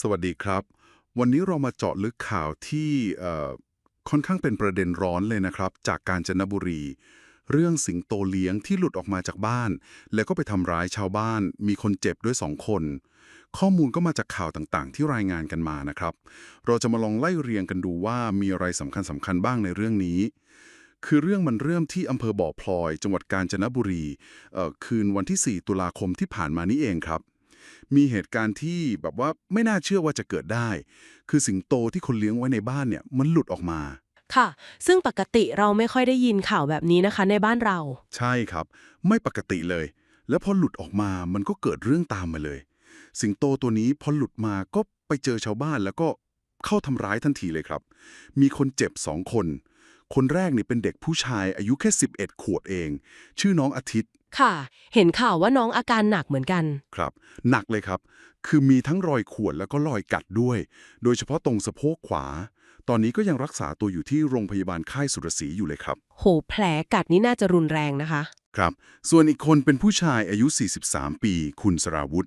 สวัสดีครับ วันนี้เรามาเจาะลึกข่าวที่ค่อนข้างเป็นประเด็นร้อนเลยนะครับ จากกาญจนบุรี เรื่องสิงโตเลี้ยงที่หลุดออกมาจากบ้าน แล้วก็ไปทำร้ายชาวบ้าน มีคนเจ็บด้วยสองคน ข้อมูลก็มาจากข่าวต่างๆ ที่รายงานกันมานะครับ เราจะมาลองไล่เรียงกันดูว่ามีอะไรสำคัญสำคัญๆบ้างในเรื่องนี้ คือเรื่องมันเริ่มที่อำเภอบ่อพลอย จังหวัดกาญจนบุรีคืนวันที่ 4 ตุลาคมที่ผ่านมานี้เองครับ มีเหตุการณ์ที่แบบว่าไม่น่าเชื่อว่าจะเกิดได้ คือสิงโตที่คนเลี้ยงไว้ในบ้านเนี่ยมันหลุดออกมา ค่ะ ซึ่งปกติเราไม่ค่อยได้ยินข่าวแบบนี้นะคะในบ้านเรา ใช่ครับ ไม่ปกติเลย แล้วพอหลุดออกมามันก็เกิดเรื่องตามมาเลย สิงโตตัวนี้พอหลุดมาก็ไปเจอชาวบ้านแล้วก็เข้าทำร้ายทันทีเลยครับ มีคนเจ็บสองคน คนแรกนี่เป็นเด็กผู้ชายอายุแค่ 11 ขวบเอง ชื่อน้องอาทิตย์ ค่ะ เห็นข่าวว่าน้องอาการหนักเหมือนกัน ครับ หนักเลยครับ คือมีทั้งรอยข่วนแล้วก็รอยกัดด้วย โดยเฉพาะตรงสะโพกขวา ตอนนี้ก็ยังรักษาตัวอยู่ที่โรงพยาบาลค่ายสุรศรีอยู่เลยครับ โห แผลกัดนี่น่าจะรุนแรงนะคะ ครับ ส่วนอีกคนเป็นผู้ชายอายุ 43 ปี คุณสราวุธ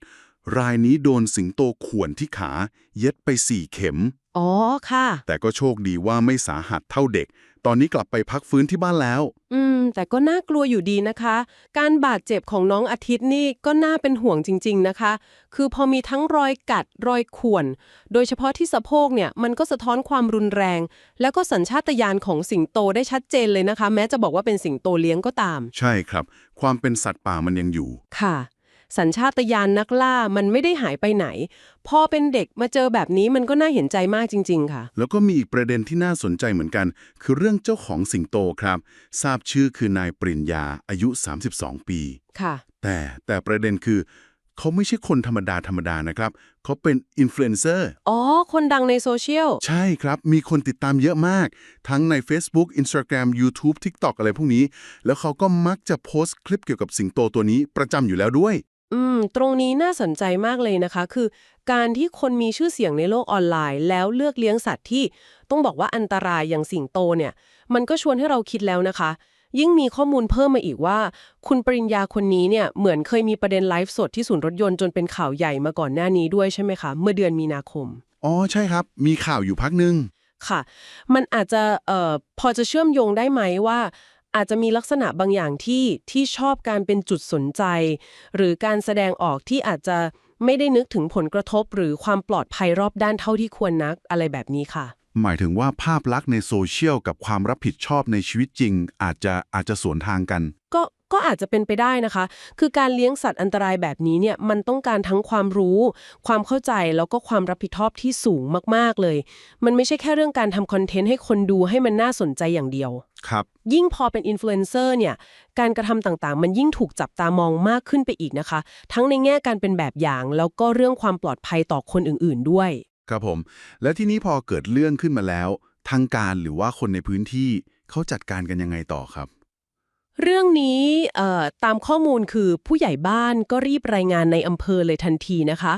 รายนี้โดนสิงโตข่วนที่ขา เย็ดไป4เข็ม อ๋อค่ะ แต่ก็โชคดีว่าไม่สาหัสเท่าเด็ก ตอนนี้กลับไปพักฟื้นที่บ้านแล้ว อืม แต่ก็น่ากลัวอยู่ดีนะคะ การบาดเจ็บของน้องอาทิตย์นี่ก็น่าเป็นห่วงจริง ๆนะคะ คือพอมีทั้งรอยกัดรอยข่วน โดยเฉพาะที่สะโพกเนี่ยมันก็สะท้อนความรุนแรง แล้วก็สัญชาตญาณของสิงโตได้ชัดเจนเลยนะคะ แม้จะบอกว่าเป็นสิงโตเลี้ยงก็ตาม ใช่ครับ ความเป็นสัตว์ป่ามันยังอยู่ ค่ะ สัญชาตญาณนักล่ามันไม่ได้หายไปไหน พอเป็นเด็กมาเจอแบบนี้มันก็น่าเห็นใจมากจริง ๆ ค่ะ แล้วก็มีอีกประเด็นที่น่าสนใจเหมือนกัน คือเรื่องเจ้าของสิงโตครับ ทราบชื่อคือนายปริญญาอายุ 32 ปี ค่ะ แต่แต่ประเด็นคือ เขาไม่ใช่คนธรรมดาธรรมดานะครับ เขาเป็นอินฟลูเอนเซอร์ อ๋อ คนดังในโซเชียล ใช่ครับ มีคนติดตามเยอะมาก ทั้งใน Facebook Instagram YouTube TikTok อะไรพวกนี้ แล้วเขาก็มักจะโพสต์คลิปเกี่ยวกับสิงโตตัวนี้ประจำอยู่แล้วด้วย อืม ตรงนี้น่าสนใจมากเลยนะคะ คือ การที่คนมีชื่อเสียงในโลกออนไลน์ แล้วเลือกเลี้ยงสัตว์ที่ต้องบอกว่าอันตรายอย่างสิงโตเนี่ย มันก็ชวนให้เราคิดแล้วนะคะ ยิ่งมีข้อมูลเพิ่มมาอีกว่า คุณปริญญาคนนี้เนี่ยเหมือนเคยมีประเด็นไลฟ์สดที่ศูนย์รถยนต์จนเป็นข่าวใหญ่มาก่อนหน้านี้ด้วยใช่ไหมคะ เมื่อเดือนมีนาคม อ๋อใช่ครับ มีข่าวอยู่พักหนึ่งค่ะ มันอาจจะเอ่อพอจะเชื่อมโยงได้ไหมว่า อาจจะมีลักษณะบางอย่างที่ที่ชอบการเป็นจุดสนใจ หรือการแสดงออกที่อาจจะไม่ได้นึกถึงผลกระทบ หรือความปลอดภัยรอบด้านเท่าที่ควรนักอะไรแบบนี้ค่ะ หมายถึงว่าภาพลักษณ์ในโซเชียลกับความรับผิดชอบในชีวิตจริง อาจจะอาจจะสวนทางกัน ก็ ก็อาจจะเป็นไปได้นะคะ คือการเลี้ยงสัตว์อันตรายแบบนี้เนี่ยมันต้องการทั้งความรู้ ความเข้าใจแล้วก็ความรับผิดชอบที่สูงมากๆเลย มันไม่ใช่แค่เรื่องการทำคอนเทนต์ให้คนดูให้มันน่าสนใจอย่างเดียว ครับ ยิ่งพอเป็นอินฟลูเอนเซอร์เนี่ย การกระทำต่างๆ มันยิ่งถูกจับตามองมากขึ้นไปอีกนะคะ ทั้งในแง่การเป็นแบบอย่าง แล้วก็เรื่องความปลอดภัยต่อคนอื่นๆด้วย ครับผม แล้วที่นี้พอเกิดเรื่องขึ้นมาแล้ว ทางการหรือว่าคนในพื้นที่เขาจัดการกันยังไงต่อครับ เรื่องนี้เอ่อตามข้อมูลคือผู้ใหญ่บ้านก็รีบรายงานในอำเภอเลยทันทีนะคะ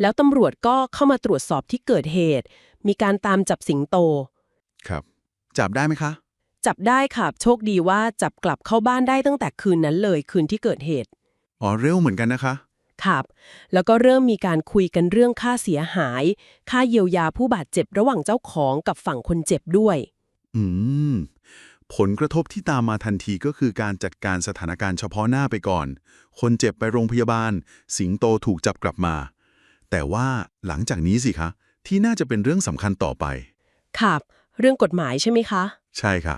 แล้วตำรวจก็เข้ามาตรวจสอบที่เกิดเหตุ มีการตามจับสิงโต ครับ จับได้ไหมคะ จับได้ค่ะ โชคดีว่าจับกลับเข้าบ้านได้ตั้งแต่คืนนั้นเลยคืนที่เกิดเหตุ อ๋อ เร็วเหมือนกันนะคะ ครับ แล้วก็เริ่มมีการคุยกันเรื่องค่าเสียหาย ค่าเยียวยาผู้บาดเจ็บระหว่างเจ้าของกับฝั่งคนเจ็บด้วย อืม ผลกระทบที่ตามมาทันทีก็คือการจัดการสถานการณ์เฉพาะหน้าไปก่อน คนเจ็บไปโรงพยาบาล สิงโตถูกจับกลับมา แต่ว่าหลังจากนี้สิคะ ที่น่าจะเป็นเรื่องสำคัญต่อไป ครับ เรื่องกฎหมายใช่ไหมคะ ใช่ค่ะ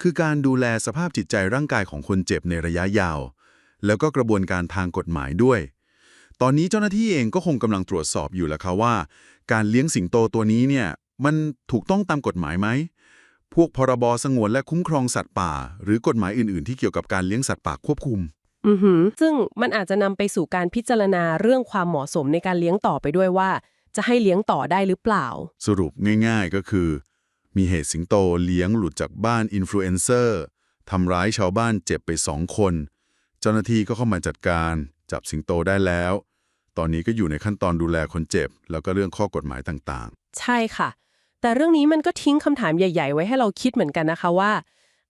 คือการดูแลสภาพจิตใจร่างกายของคนเจ็บในระยะยาว แล้วก็กระบวนการทางกฎหมายด้วย ตอนนี้เจ้าหน้าที่เองก็คงกำลังตรวจสอบอยู่แล้วค่ะว่า การเลี้ยงสิงโตตัวนี้เนี่ยมันถูกต้องตามกฎหมายไหม พวกพรบสงวนและคุ้มครองสัตว์ป่า หรือกฎหมายอื่น ๆ ที่เกี่ยวกับการเลี้ยงสัตว์ป่าควบคุม อือหือซึ่งมันอาจจะนำไปสู่การพิจารณาเรื่องความเหมาะสมในการเลี้ยงต่อไปด้วยว่า จะให้เลี้ยงต่อได้หรือเปล่า สรุปง่าย ๆ ก็คือ มีเหตุสิงโตเลี้ยงหลุดจากบ้านอินฟลูเอนเซอร์ทำร้ายชาวบ้านเจ็บไปสองคน เจ้าหน้าที่ก็เข้ามาจัดการ จับสิงโตได้แล้ว ตอนนี้ก็อยู่ในขั้นตอนดูแลคนเจ็บ แล้วก็เรื่องข้อกฎหมายต่างใช่ค่ะ แต่เรื่องนี้มันก็ทิ้งคำถามใหญ่ ๆ ไว้ให้เราคิดเหมือนกันนะคะว่า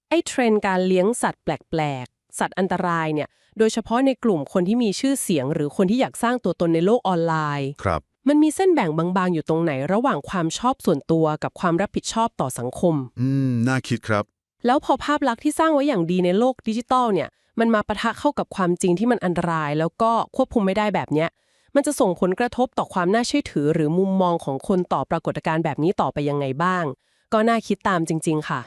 ไอ้เทรนด์การเลี้ยงสัตว์แปลกๆ สัตว์อันตรายเนี่ย โดยเฉพาะในกลุ่มคนที่มีชื่อเสียง หรือคนที่อยากสร้างตัวตนในโลกออนไลน์ๆครับ มันมีเส้นแบ่งบางๆ อยู่ตรงไหนระหว่างความชอบส่วนตัวกับความรับผิดชอบต่อสังคม อืม น่าคิดครับ แล้วพอภาพลักษณ์ที่สร้างไว้อย่างดีในโลกดิจิตอลเนี่ย มันมาปะทะเข้ากับความจริงที่มันอันตราย แล้วก็ควบคุมไม่ได้แบบเนี้ย มันจะส่งผลกระทบต่อความน่าเชื่อถือ หรือมุมมองของคนต่อปรากฏการณ์แบบนี้ต่อไปยังไงบ้าง ก็น่าคิดตามจริง ๆ ค่ะ